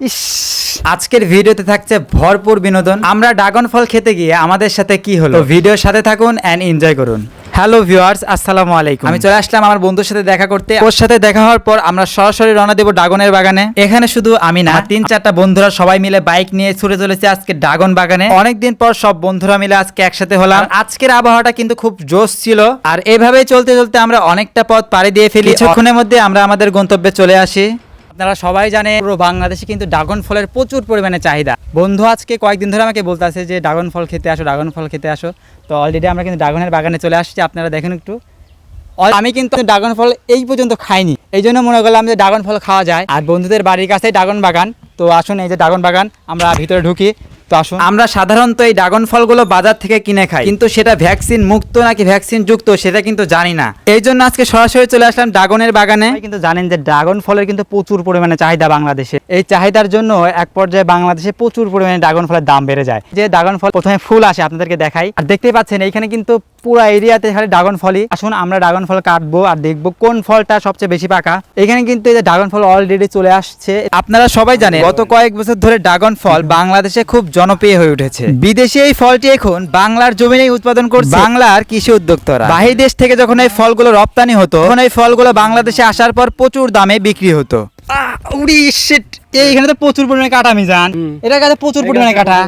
ইস। আজকের ভিডিওতে থাকছে ভরপুর বিনোদন। আমরা ড্রাগন ফল খেতে গিয়ে আমাদের সাথে কি হলো? ভিডিওর সাথে থাকুন অ্যান্ড এনজয় করুন। হ্যালো ভিউয়ার্স আসসালামু আলাইকুম। আমি চলে আসলাম আমার বন্ধুর সাথে দেখা করতে। ওর সাথে দেখা হওয়ার পর আমরা সরাসরি রওনা দেবো ড্রাগনের বাগানে। এখানে শুধু আমি না তিন চারটা বন্ধুরা সবাই মিলে বাইক নিয়ে ছুটে চলেছে আজকে ড্রাগন বাগানে। অনেকদিন পর সব বন্ধুরা মিলে আজকে একসাথে হলাম। আজকের আবহাওয়াটা কিন্তু খুব জোশ ছিল। আর এভাবেই চলতে চলতে আমরা অনেকটা পথ পাড়ি দিয়ে ফেলি। কিছুক্ষণের মধ্যে আমরা আমাদের গন্তব্যে চলে আসি। আপনারা সবাই জানে পুরো বাংলাদেশে কিন্তু ড্রাগন ফলের প্রচুর পরিমাণে চাহিদা। বন্ধু, আজকে কয়েকদিন ধরে আমাকে বলতেছে যে, ড্রাগন ফল খেতে আসো, ড্রাগন ফল খেতে আসো। তো অলরেডি আমরা কিন্তু ড্রাগনের বাগানে চলে আসছি, আপনারা দেখেন একটু। আমি কিন্তু ড্রাগন ফল এই পর্যন্ত খাইনি। এই জন্য মনে করলাম যে, ড্রাগন ফল খাওয়া যায়। আর বন্ধুদের বাড়ির কাছে ড্রাগন বাগান। তো আসুন, এই যে ড্রাগন বাগান, আমরা ভিতরে ঢুকি। তো আসুন আমরা সাধারণত এই ড্রাগন ফলগুলো বাজার থেকে কিনে খাই। কিন্তু সেটা ভ্যাকসিন মুক্ত নাকি ভ্যাকসিন যুক্ত সেটা কিন্তু জানি না। এই জন্য আজকে সরাসরি চলে আসলাম ড্রাগনের বাগানে। কিন্তু জানেন যে ড্রাগন ফলের কিন্তু প্রচুর পরিমাণে চাহিদা বাংলাদেশে। এই চাহিদার জন্য এক পর্যায়ে বাংলাদেশে প্রচুর পরিমাণে ড্রাগন ফলের দাম বেড়ে যায়। যে ড্রাগন ফল প্রথমে ফুল আসে আপনাদেরকে দেখাই। আর দেখতেই পাচ্ছেন এইখানে কিন্তু পুরো এরিয়াতে খালি ড্রাগন ফলই। আসুন আমরা ড্রাগন ফল কাটবো আর দেখব কোন ফলটা সবচেয়ে বেশি পাকা। এখানে কিন্তু এই যে ড্রাগন ফল অলরেডি চলে আসছে। আপনারা সবাই জানেন গত কয়েক বছর ধরে ড্রাগন ফল বাংলাদেশে খুব জনপ্রিয় হয়ে উঠেছে। বিদেশে এই ফলটি এখন বাংলার জমিনেই উৎপাদন করছে। বাংলার কৃষি উদ্যোক্তারা। বাহির দেশ থেকে যখন এই ফলগুলো রপ্তানি হতো তখন এই ফলগুলো বাংলাদেশে আসার পর প্রচুর দামে বিক্রি হতো। উড়ি shit! এইখানে তো প্রচুর পরিমাণে কাটা আমি জান এটার কাছে প্রচুর এটার পরিমাণে কাটা।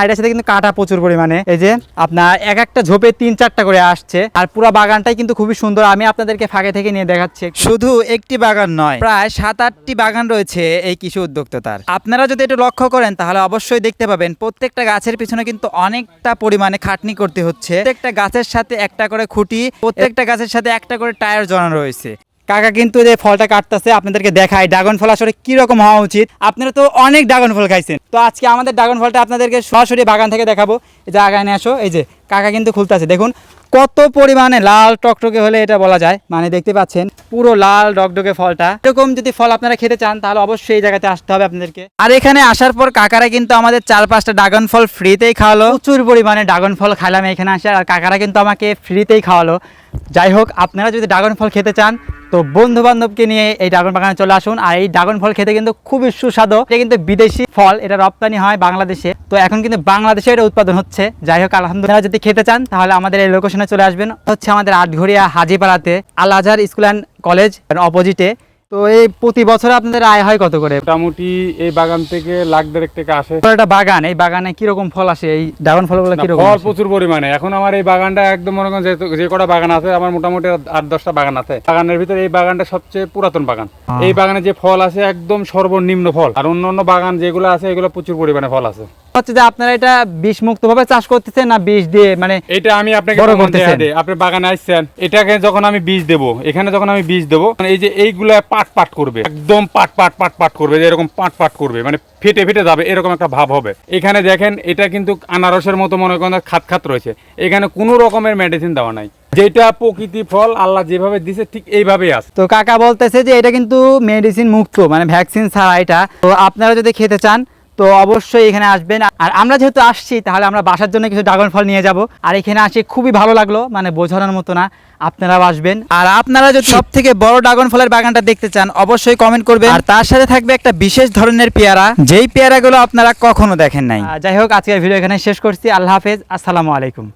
আইডার সাথে কিন্তু কাটা প্রচুর পরিমাণে। এই যে আপনার এক একটা ঝোপে তিন চারটা করে আসছে। আর পুরো বাগানটাই কিন্তু খুবই সুন্দর। আমি আপনাদেরকে ফাঁকে থেকে নিয়ে দেখাচ্ছি। শুধু একটি বাগান নয় প্রায় সাত আটটি বাগান রয়েছে এই কৃষি উদ্যোক্তার। আপনারা যদি এটা লক্ষ্য করেন তাহলে অবশ্যই দেখতে পাবেন প্রত্যেকটা গাছের পিছনে কিন্তু অনেকটা পরিমাণে খাটনি করতে হচ্ছে। প্রত্যেকটা গাছের সাথে একটা করে খুঁটি প্রত্যেকটা গাছের সাথে একটা করে টায়ার জড়ানো রয়েছে। কাকা কিন্তু যে ফলটা কাটতেছে, আপনাদেরকে দেখায় ড্রাগন ফল আসলে কি রকম হওয়া উচিত? আপনারা তো অনেক ড্রাগন ফল খাইছেন। তো আজকে আমাদের ড্রাগন ফলটা আপনাদেরকে সরাসরি বাগান থেকে দেখাবো। এই যে আগানে আসো, এই যে কাকা কিন্তু খুলতেছে। দেখুন, কত পরিমাণে লাল টকটকে হলে এটা বলা যায়। মানে দেখতে পাচ্ছেন, পুরো লাল ডকডকে ফলটা। এরকম যদি ফল আপনারা খেতে চান, তাহলে অবশ্যই এই জায়গাতে আসতে হবে আপনাদেরকে। আর এখানে আসার পর কাকারা কিন্তু আমাদের চার পাঁচটা ড্রাগন ফল ফ্রিতেই খাওয়ালো। প্রচুর পরিমাণে ড্রাগন ফল খাইলাম এখানে আসে, আর কাকারা কিন্তু আমাকে ফ্রিতেই খাওয়ালো। যাই হোক, আপনারা যদি ড্রাগন ফল খেতে চান তো বন্ধু বান্ধবকে নিয়ে এই ড্রাগন বাগানে চলে আসুন। আর এই ড্রাগন ফল খেতে কিন্তু খুবই সুস্বাদু। এটা কিন্তু বিদেশি ফল, এটা রপ্তানি হয় বাংলাদেশে। তো এখন কিন্তু বাংলাদেশে এটা উৎপাদন হচ্ছে। যাই হোক, আলহামদুলিল্লাহ, যদি খেতে চান, তাহলে আমাদের এই লোকেশনে চলে আসবেন। হচ্ছে আমাদের Atgharia হাজিপাড়াতে Al Azhar school and college অপোজিটে তো এই প্রতি বছর আপনাদের আয় হয় কত করে? মোটামুটি এই বাগান থেকে লাখ দেড়েক টাকা আসে। একটা বাগান এই বাগানে কীরকম ফল আসে? এই ড্রাগন ফলগুলো কীরকম ফল প্রচুর পরিমাণে। এখন আমার এই বাগানটা একদম মনে করেন যে- কটা বাগান আছে আমার মোটামুটি আট দশটা বাগান আছে। বাগানের ভিতরে এই বাগানটা সবচেয়ে পুরাতন বাগান। এই বাগানে যে ফল আছে একদম সর্বনিম্ন ফল। আর অন্য অন্য বাগান যেগুলো আছে এগুলো প্রচুর পরিমাণে ফল আছে হচ্ছে যে আপনারা এটা বিষ মুক্ত ভাবে চাষ করতেছেন না বিষ দিয়ে মানে এটা আমি আপনাকে বড় করতেছেন। আপনি বাগানে আসছেন এটাকে যখন আমি বীজ দেব এখানে যখন আমি বীজ দেবো মানে এই যে এইগুলা পাট পাট করবে একদম পাট পাট পাট পাট করবে যে এরকম পাট পাট করবে মানে ফেটে ফেটে যাবে এরকম একটা ভাব হবে। এখানে দেখেন এটা কিন্তু আনারসের মতো মনে করেন খাত খাত রয়েছে। এখানে কোনো রকমের মেডিসিন দেওয়া নাই। যেটা প্রকৃতি ফল আল্লাহ যেভাবে দিছে ঠিক এইভাবেই আছে। তো কাকা বলতেছে যে এটা কিন্তু মেডিসিন মুক্ত মানে ভ্যাকসিন ছাড়া এটা। তো আপনারা যদি খেতে চান তো অবশ্যই এখানে আসবেন। আর আমরা যেহেতু আসছি, তাহলে আমরা বাসার জন্য কিছু ড্রাগন ফল নিয়ে যাব। আর এখানে আসে খুবই ভালো লাগল মানে বোঝানোর মতো না, আপনারাও আসবেন। আর আপনারা যদি সব থেকে বড় ড্রাগন ফলের বাগানটা দেখতে চান, অবশ্যই কমেন্ট করবেন। আর তার সাথে থাকবে একটা বিশেষ ধরনের পেয়ারা, যেই পেয়ারাগুলো আপনারা কখনো দেখেন নাই। যাই হোক, আজকের ভিডিও এখানে শেষ করছি। আল্লাহ হাফেজ, আসসালামু আলাইকুম।